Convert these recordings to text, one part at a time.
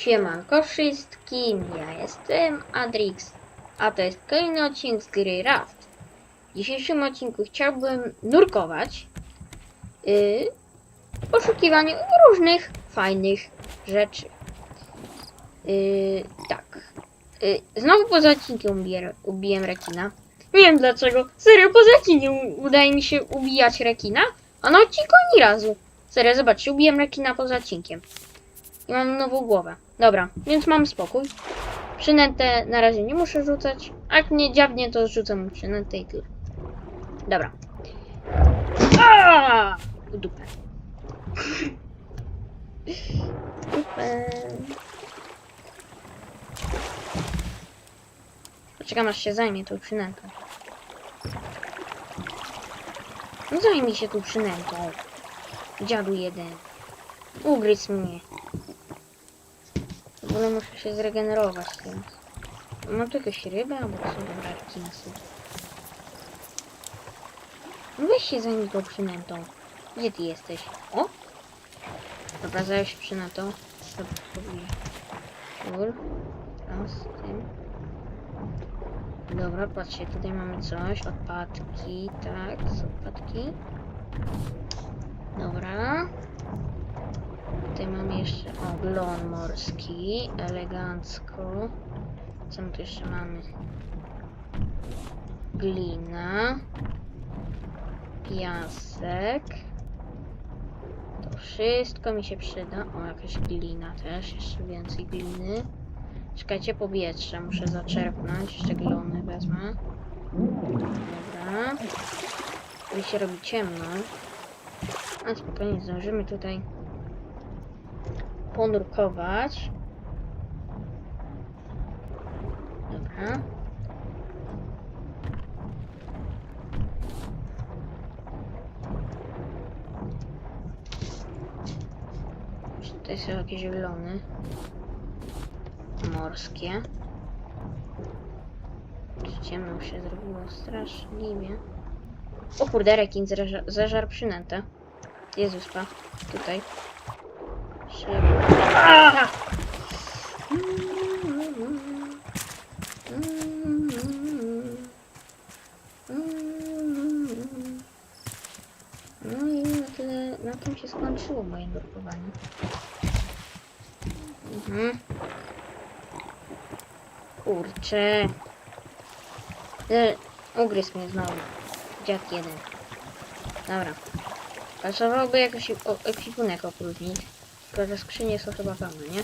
Siemanko wszystkim, ja jestem Adrix, a to jest kolejny odcinek z gry Raft. W dzisiejszym odcinku chciałbym nurkować yy, w poszukiwaniu różnych fajnych rzeczy. Yy, tak. Yy, znowu poza odcinkiem ubiłem rekina. Nie wiem dlaczego. Serio, poza odcinkiem udaje mi się ubijać rekina, a na odcinku ani razu. Serio, zobaczcie, ubiłem rekina poza odcinkiem. I mam nową głowę. Dobra, więc mam spokój. Przynętę na razie nie muszę rzucać. A jak mnie dziabnie, to zrzucam mu przynętę i tyle. Dobra. Aaaa! Dupę. Dupę. Poczekam aż się zajmie tą przynętą. No zajmij się tą przynętą. Dziadu jeden. Ugryzł mnie. Ogóle muszę się zregenerować teraz. Mam tu jakąś rybę albo co? Dobra, rekinsy. Weź się zajmij tą przynętą. Gdzie ty jesteś? O! Dobra, zajął się przynętą. Dobra. Kur. Raz, tym. Dobra, patrzcie, tutaj mamy coś. Odpadki, tak, są odpadki. Dobra. Tutaj mamy jeszcze o, glon morski, elegancko. Co my tu jeszcze mamy? Glina. Piasek. To wszystko mi się przyda. O, jakaś glina też, jeszcze więcej gliny. Czekajcie, powietrze muszę zaczerpnąć. Jeszcze glony wezmę. Dobra. Tu się robi ciemno. A spokojnie, zdążymy tutaj ponurkować. Dobra. Tutaj są jakieś glony morskie. Ciemno się zrobiło straszliwie. O kurde, rekin zeżar, zeżar przynętę. Jezus, pa. Tutaj. No i na tyle, na tym się skończyło moje nurkowanie. Mhm. Kurczę. E, mnie znowu. Dziad jeden. Dobra. Pasowałoby jakoś ekwipunek opróżnić. Tylko że skrzynie są chyba pełne, nie?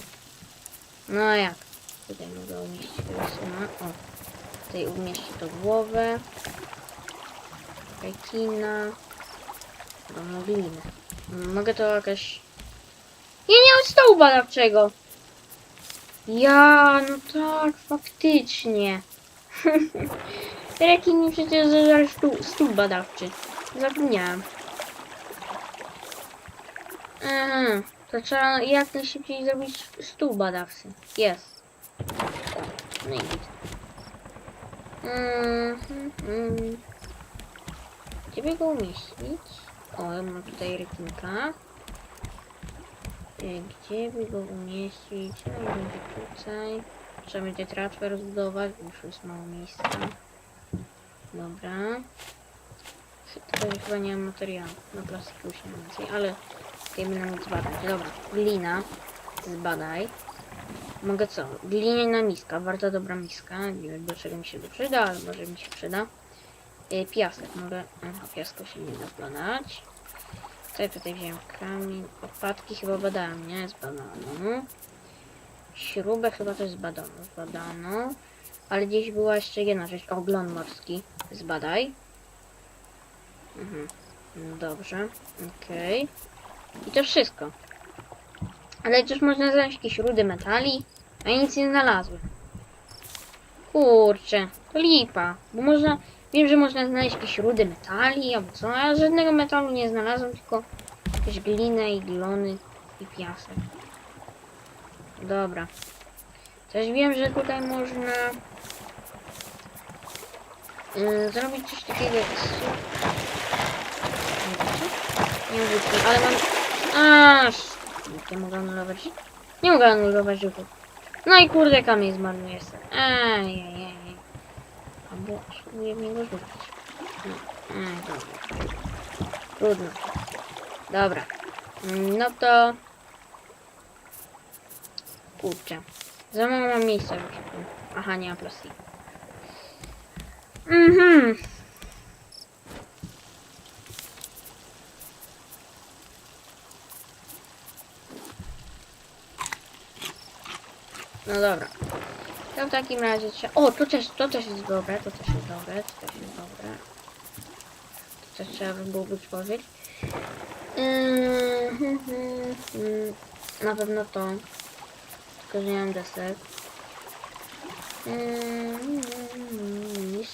No a jak? Tutaj mogę umieścić rysunę. O. Tutaj umieścić to głowę. Rekina. No glinę. Mogę to jakaś... Ja nie mam stołu badawczego! Ja, no tak, faktycznie. Rekin mi przecież zażarł stół, stół badawczy. Zapomniałem. Aha, to trzeba jak najszybciej zrobić stół badawczy. Jest. No i. Mhm, mhm. Go umieścić? O, ja mam tutaj rekinka. Y, Gdzie by go umieścić? No będzie tutaj. Trzeba będzie transfer zbudować, bo już jest mało miejsca. Dobra. Że chyba nie mam materiału. Na plastiku się więcej, ale będę mógł zbadać. Dobra, glina. Zbadaj. Mogę co? Gliniana miska, bardzo dobra miska. Nie wiem do czego mi się to przyda, ale może mi się przyda. Y, piasek mogę. Aha, piasku się nie da zbadać. Tutaj tutaj wziąłem kamień. Odpadki chyba badałem, nie? Zbadano. Śrubę chyba też zbadano. Zbadano. Ale gdzieś była jeszcze jedna rzecz. Ogląd morski. Zbadaj. Mhm. No Dobrze. Okej. I to wszystko. Ale też można znaleźć jakieś rudy metali. A nic nie znalazłem. Kurczę. To lipa. Bo można... Wiem, że można znaleźć jakieś rudy metali albo co, a ja żadnego metalu nie znalazłem, tylko jakieś glinę i glony i piasek. Dobra. Też wiem, że tutaj można yy, zrobić coś takiego jak Nie wiem, ale mam... Aż! Nie mogę anulować Nie mogę anulować rzutu. No i kurde kamień zmarnuje sobie. Ej. Albo w niego rzucić. No, ej, dobra. Trudno. Dobra. No to... Kurczę. Za mało mam miejsca już. Aha, nie ma plastiku. Mhm. No dobra. To w takim razie trzeba... O, to też, to też jest dobre, to też jest dobre, to też jest dobre. To też trzeba by byłoby tworzyć. Yy, hmm, hmm, hmm. Na pewno to. Tylko, że nie mam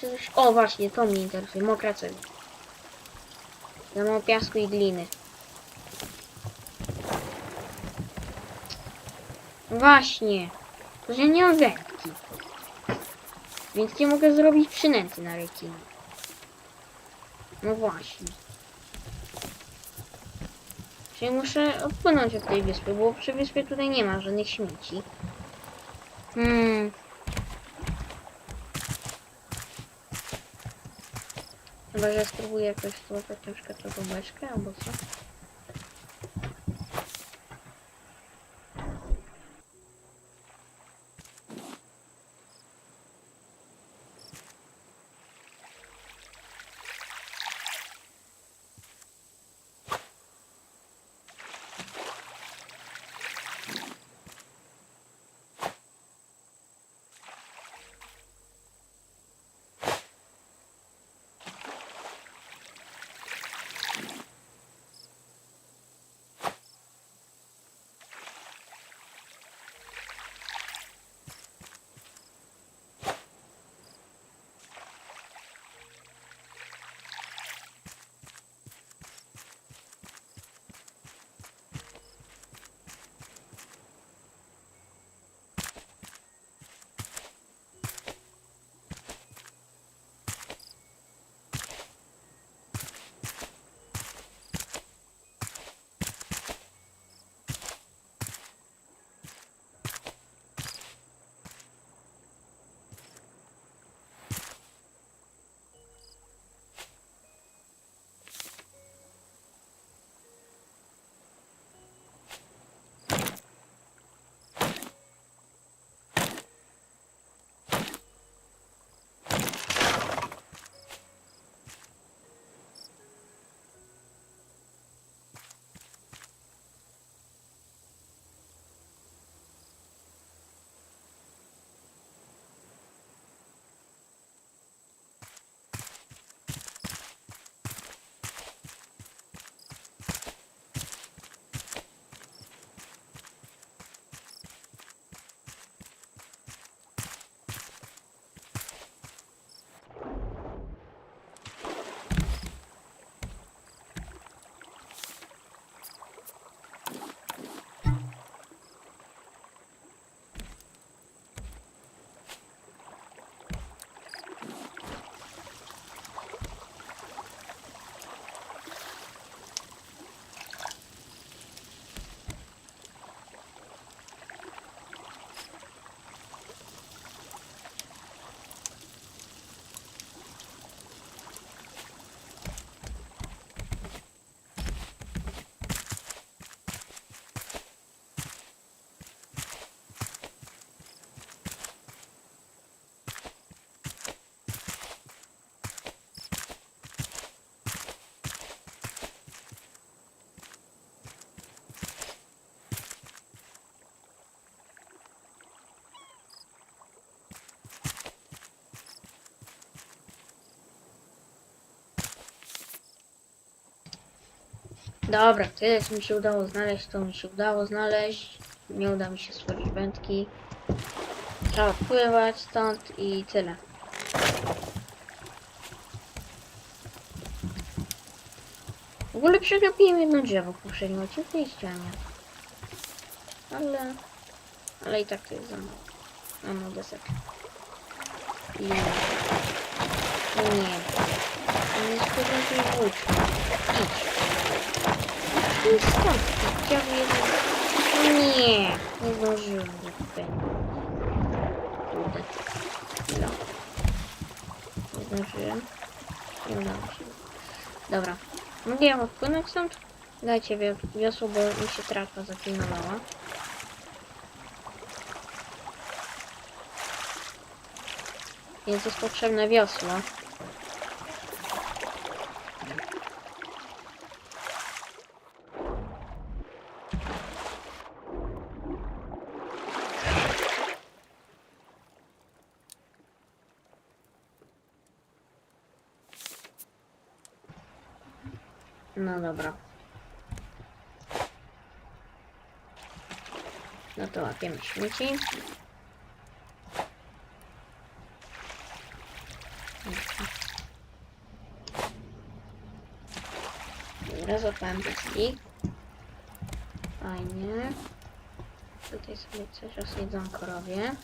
coś... O, właśnie, to mnie interesuje. Mokra cegła. Za mało piasku i gliny. Właśnie. Że nie mam. Więc nie mogę zrobić przynęty na rekinie. No właśnie. Czyli muszę odpłynąć od tej wyspy, bo przy wyspie tutaj nie ma żadnych śmieci. Hmm. Chyba, że spróbuję jakoś złapać na przykład taką beczkę albo co. Dobra, tyle mi się udało znaleźć, to mi się udało znaleźć. Nie uda mi się stworzyć wędki. Trzeba pływać stąd i tyle. W ogóle przegapiłem jedno drzewo w poprzednim odcinku i ścianie. Ale... Ale i tak to jest za mało. Mam desek. I... Nie. Nie spodziewał się włóczki. Idź. Tu jest skąd? Chciałbym jeden... Nie, nie zdążyłem go tutaj. Kurde. No. Nie zdążyłem. Nie udało się. Dobra. Mogę ja wpłynąć stąd? Dajcie wi- wiosło, bo mi się trafa zaklinowała. Więc jest potrzebne wiosło. No dobra. Łapiemy śmieci. Dobra, złapałem plastik. Fajnie. Tutaj sobie coś rozjedzonko robię.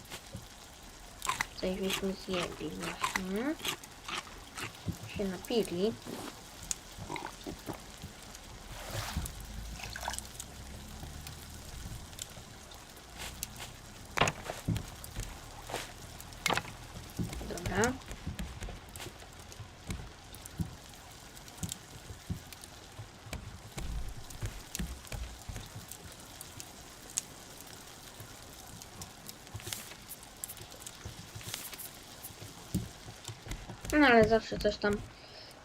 Coś byśmy zjedli właśnie. Się napili. Dobra. No ale zawsze coś tam,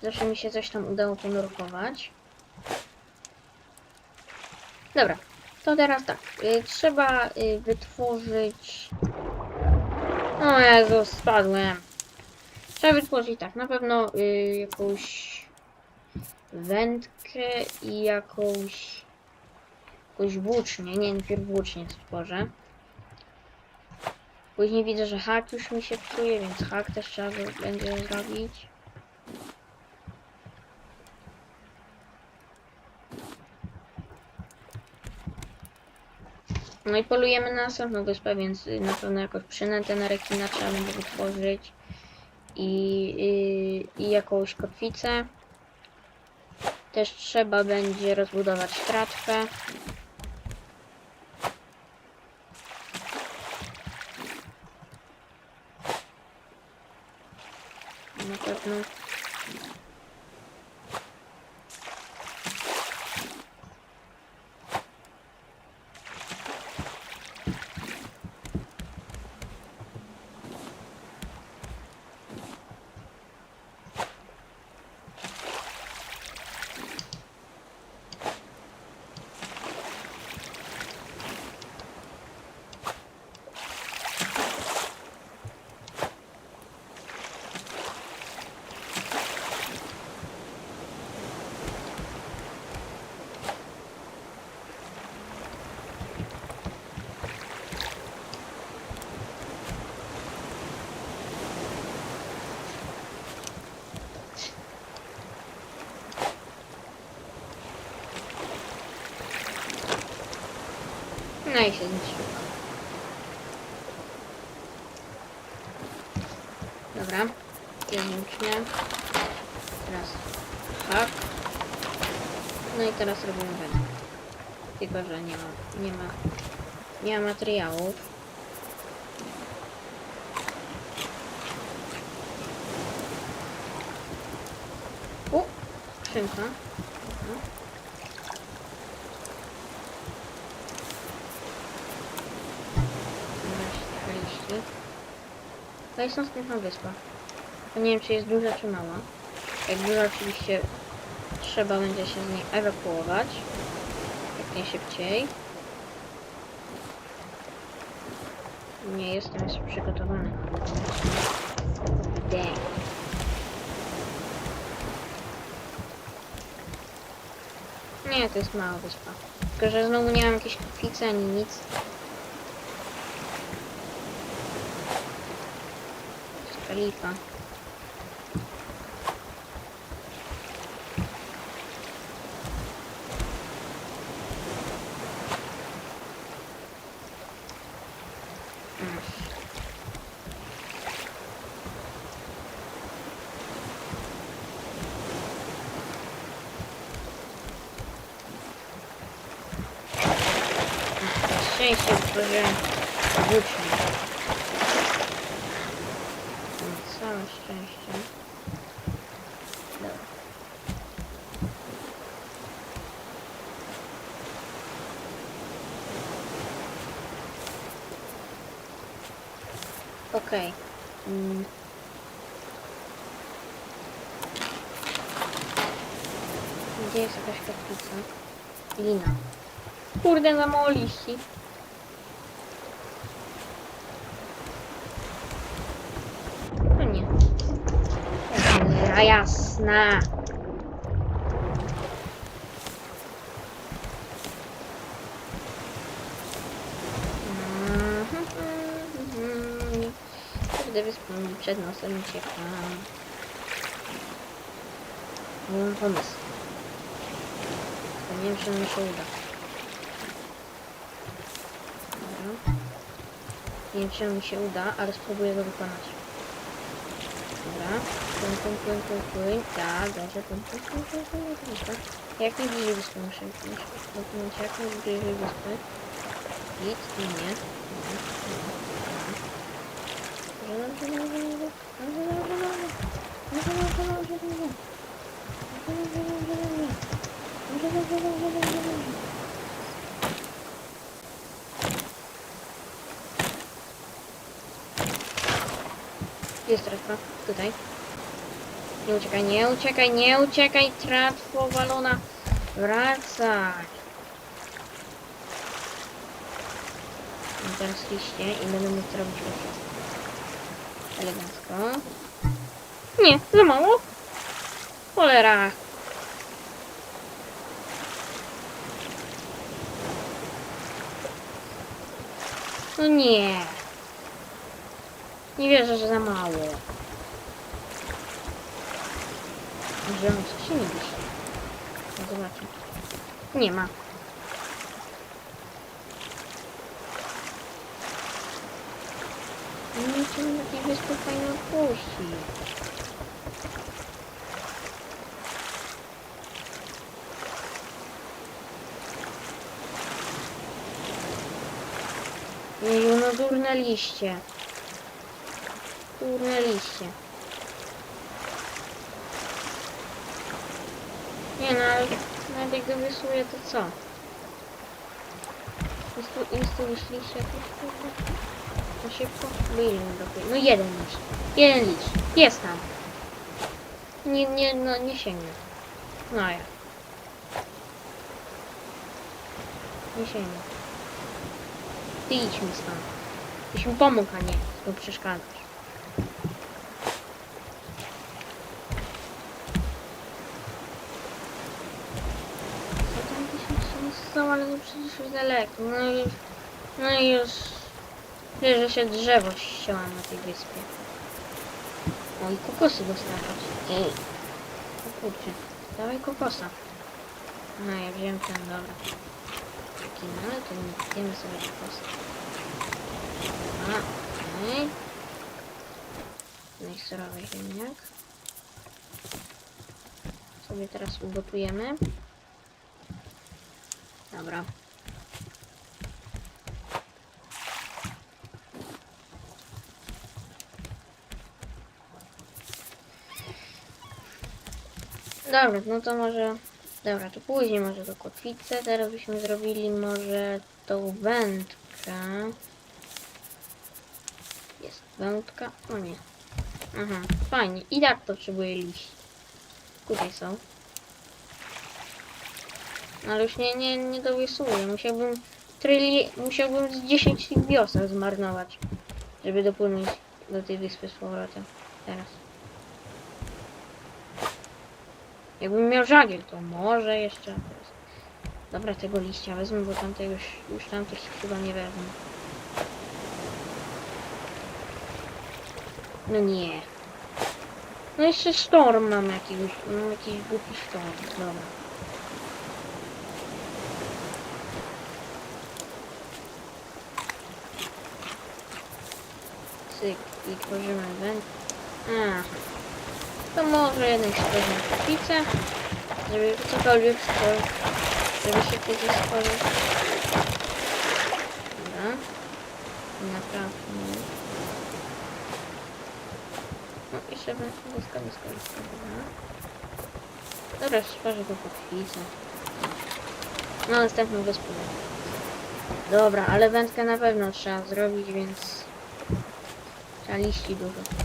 zawsze mi się coś tam udało ponurkować. Dobra, to teraz tak. Y, trzeba y, wytworzyć... O Jezu, spadłem. Trzeba wytworzyć tak, na pewno y, jakąś wędkę i jakąś jakąś włócznię. Nie, najpierw włócznię stworzę. Później widzę, że hak już mi się psuje, więc hak też trzeba będzie zrobić. No i polujemy na następną wyspę, więc y, na pewno jakąś przynętę na rekina trzeba będzie wytworzyć. I, y, i jakąś kotwicę. Też trzeba będzie rozbudować tratwę. Na i się zniszczyło. Dobra. Włócznie. Teraz hak. No i teraz robimy wędkę. Tylko, że nie ma, nie ma, nie ma materiałów. O! Skrzynka. Dobra. Dobra, liści. To jest następna wyspa. Nie wiem, czy jest duża, czy mała. Jak duża, oczywiście trzeba będzie się z niej ewakuować. Jak najszybciej. Nie jestem jeszcze przygotowany. Dang. Nie, to jest mała wyspa. Tylko, że znowu nie mam jakiejś kotwicy ani nic. Kalifa. Mm. szczęście utworzyłem włócznik. Na całe szczęście. Okej. Mm. Gdzie jest jakaś kotwica? Lina. Kurde, za mało liści. No nie. Cholera jasna. Wyspą mi przed nosem ucieka. Mam pomysł. Tylko nie wiem, czy mi się uda. Nie wiem, czy mi się uda, ale spróbuję go wykonać. Dobra. Pum, pum, pum, pum, pum. Tak, dobrze. Pum, pum, pum, pum, pum, pum, pum. Jak najbliżej wyspy muszę muszę dokumencie, jak najbliżej wyspy. Nic, nie, nie. nie, nie. Dobrze, dobrze, dobrze, dobrze. Dobrze, dobrze, dobrze. Dobrze, dobrze, dobrze, dobrze. Dobrze, dobrze, dobrze, dobrze. Dobrze, dobrze, dobrze, dobrze, dobrze. Jest tratwa. Tutaj. Nie uciekaj, nie uciekaj, nie uciekaj, tratwo walona. Wracaj. Mam teraz liście i będę mógł zrobić wszystko. Elegancko. Nie, za mało. Cholera. No nie. Nie wierzę, że za mało. Może on coś nie. No zobaczę. Nie ma. No nie chcę na takiej wyspy fajnie odpuścić. Jeju, no durne liście. Durne liście. Nie no, ale nawet jak go wysłuję, to co? Jest tu, jest tu już liść jakiś kurde? To szybko? Bo ile? No jeden liść. Jeden liść. Jest tam. Nie, nie, no nie sięgnę. No ja. Nie sięgnę. Ty idź mi stąd. Byś mi pomógł, a nie tu przeszkadzasz. Co tam gdzieś się stało, ale to przecież już daleko. No i. No i już... Wiesz, że się drzewo ścięła na tej wyspie. O, i kokosy dostawać. Ej. O kurczę. Dawaj kokosa. No, ja wziąłem ten, dobra. Taki, no ale to nie wiemy sobie kokosa. A, okej. No i surowy ziemniak. Sobie teraz ugotujemy. Dobra. Dobra, no to może... Dobra, to później może do kotwicę. Teraz byśmy zrobili może tą wędkę. Jest wędka. O nie. Aha, fajnie. I tak potrzebuję liść. Tutaj są. Ale już nie, nie, nie dowysuję. Musiałbym tryli... Musiałbym z 10 tych wiosek zmarnować. Żeby dopłynąć do tej wyspy z powrotem. Teraz. Jakbym miał żagiel, to może jeszcze. Dobra, tego liścia wezmę, bo tamtego już, już tamtych chyba nie wezmę. No nie. No jeszcze storm mam jakiegoś, mam jakiś głupi storm, dobra. Cyk i tworzymy węd. A. To może jednak stworzymy kotwicę, żeby cokolwiek stworzyć, żeby się kiedyś stworzyć. naprawdę. No i deska, deska, deska, dobra. Dobra, stworzę to podpisę. No, następną wyspę. Dobra, ale wędkę na pewno trzeba zrobić, więc... Trzeba liści dużo.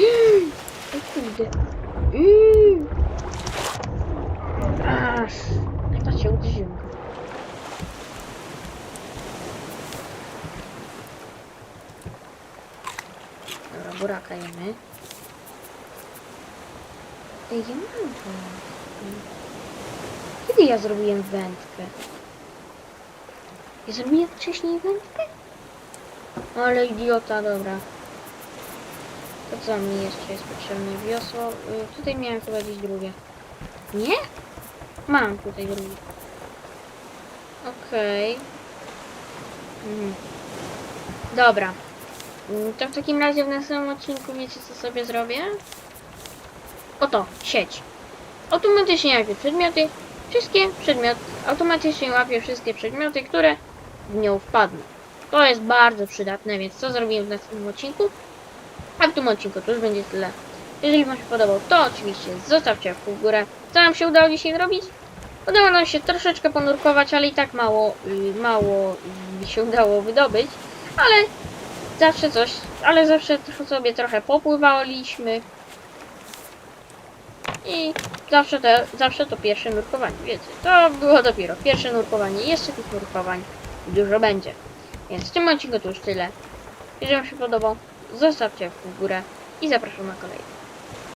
O kurde. Aż. Chyba się uderzyłem. Dobra, buraka jemy. Ej, ja mam to. Kiedy ja zrobiłem wędkę? Ja zrobiłem wcześniej wędkę? Ale idiota, dobra. Co mi jeszcze jest potrzebne? Wiosło. Y, tutaj miałem chyba gdzieś drugie. Nie? Mam tutaj drugie. Okej. Mhm. Dobra. Mm, To w takim razie w następnym odcinku wiecie co sobie zrobię? Oto, sieć. Automatycznie łapie przedmioty, wszystkie przedmioty, automatycznie łapie wszystkie przedmioty, które w nią wpadną. To jest bardzo przydatne, więc co zrobimy w następnym odcinku? A w tym odcinku to już będzie tyle. Jeżeli Wam się podobał, to oczywiście zostawcie w górę. Co nam się udało dzisiaj zrobić? Udało nam się troszeczkę ponurkować, ale i tak mało, y, mało y, się udało wydobyć. Ale zawsze coś, ale zawsze sobie trochę popływaliśmy. I zawsze to, zawsze to pierwsze nurkowanie, wiecie. To było dopiero pierwsze nurkowanie. Jeszcze tych nurkowań dużo będzie. Więc w tym odcinku to już tyle. Jeżeli Wam się podobał, zostawcie w górę i zapraszam na kolejny.